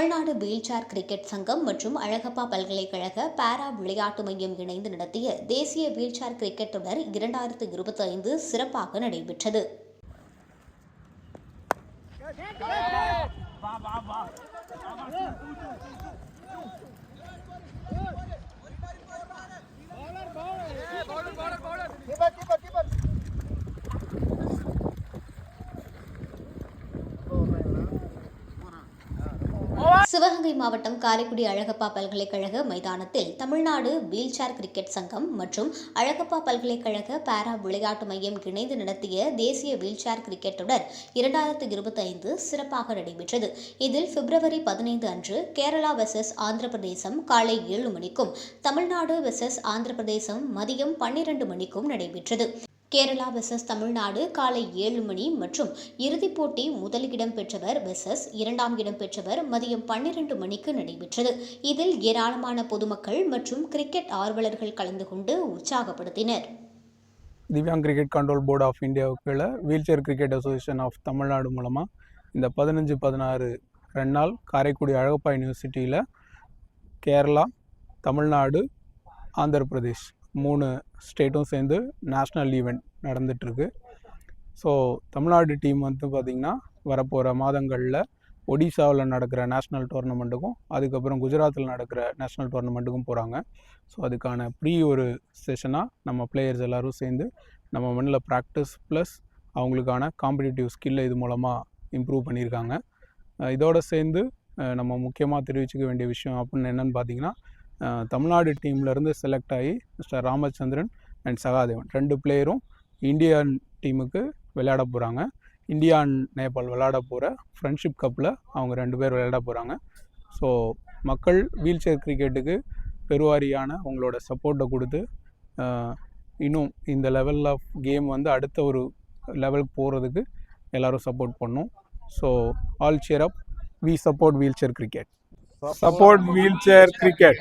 Tamil Nadu wheelchair cricket சங்கம் மற்றும் அழகப்பா பல்கலைக்கழக பாரா விளையாட்டு மையம் இணைந்து நடத்திய தேசிய வீல்சேர் கிரிக்கெட் தொடர் இரண்டாயிரத்து இருபத்தி ஐந்து சிறப்பாக நடைபெற்றது. சிவகங்கை மாவட்டம் காரைக்குடி அழகப்பா பல்கலைக்கழக மைதானத்தில் தமிழ்நாடு வீல்சேர் கிரிக்கெட் சங்கம் மற்றும் அழகப்பா பல்கலைக்கழக பாரா விளையாட்டு மையம் இணைந்து நடத்திய தேசிய வீல்சேர் கிரிக்கெட் தொடர் இரண்டாயிரத்து இருபத்தி ஐந்து சிறப்பாக நடைபெற்றது. இதில் பிப்ரவரி பதினைந்து அன்று கேரளா வெர்சஸ் ஆந்திர பிரதேசம் காலை ஏழு மணிக்கும் தமிழ்நாடு வெர்சஸ் ஆந்திர பிரதேசம் மதியம் பன்னிரண்டு மணிக்கும் நடைபெற்றது. கேரளா வெசஸ் தமிழ்நாடு காலை ஏழு மணி மற்றும் இறுதிப் போட்டி முதல் இடம் பெற்றவர் வெசஸ் இரண்டாம் இடம் பெற்றவர் மதியம் பன்னிரண்டு மணிக்கு நடைபெற்றது. இதில் ஏராளமான பொதுமக்கள் மற்றும் கிரிக்கெட் ஆர்வலர்கள் கலந்து கொண்டு உற்சாகப்படுத்தினர். Divyang cricket control board of இந்தியாவுக்குள்ள wheelchair cricket association of Tamil Nadu மூலமாக இந்த பதினஞ்சு பதினாறு ரெண்டு நாள் காரைக்குடி அழகப்பா யூனிவர்சிட்டியில் கேரளா தமிழ்நாடு ஆந்திர பிரதேஷ் மூணு ஸ்டேட்டும் சேர்ந்து நேஷ்னல் ஈவெண்ட் நடந்துகிட்ருக்கு ஸோ தமிழ்நாடு டீம் வந்து பார்த்திங்கன்னா வரப்போகிற மாதங்களில் ஒடிசாவில் நடக்கிற நேஷ்னல் டோர்னமெண்ட்டுக்கும் அதுக்கப்புறம் குஜராத்தில் நடக்கிற நேஷ்னல் டோர்னமெண்ட்டுக்கும் போகிறாங்க ஸோ அதுக்கான ப்ரீ ஒரு செஷனாக நம்ம பிளேயர்ஸ் எல்லோரும் சேர்ந்து நம்ம மண்ணில் ப்ராக்டிஸ் ப்ளஸ் அவங்களுக்கான காம்படிட்டிவ் ஸ்கில்லை இது மூலமாக இம்ப்ரூவ் பண்ணியிருக்காங்க. இதோடு சேர்ந்து நம்ம முக்கியமாக தெரிவிச்சுக்க வேண்டிய விஷயம் அப்படின்னு என்னென்னு பார்த்தீங்கன்னா தமிழ்நாடு டீம்லேருந்து செலக்ட் ஆகி மிஸ்டர் ராமச்சந்திரன் அண்ட் சகாதேவன். ரெண்டு பிளேயரும் இந்தியன் டீமுக்கு விளையாட போகிறாங்க இந்தியா and நேபாள் விளையாட போகிற ஃப்ரெண்ட்ஷிப் கப்பில் அவங்க ரெண்டு பேர் விளையாட போகிறாங்க ஸோ மக்கள் வீல் சேர் கிரிக்கெட்டுக்கு பெருவாரியான உங்களோட சப்போர்ட்டை கொடுத்து இன்னும் இந்த லெவல் ஆஃப் கேம் வந்து அடுத்த ஒரு லெவலுக்கு போகிறதுக்கு எல்லாரும் சப்போர்ட் பண்ணும். So all cheer up we support wheelchair cricket support wheelchair cricket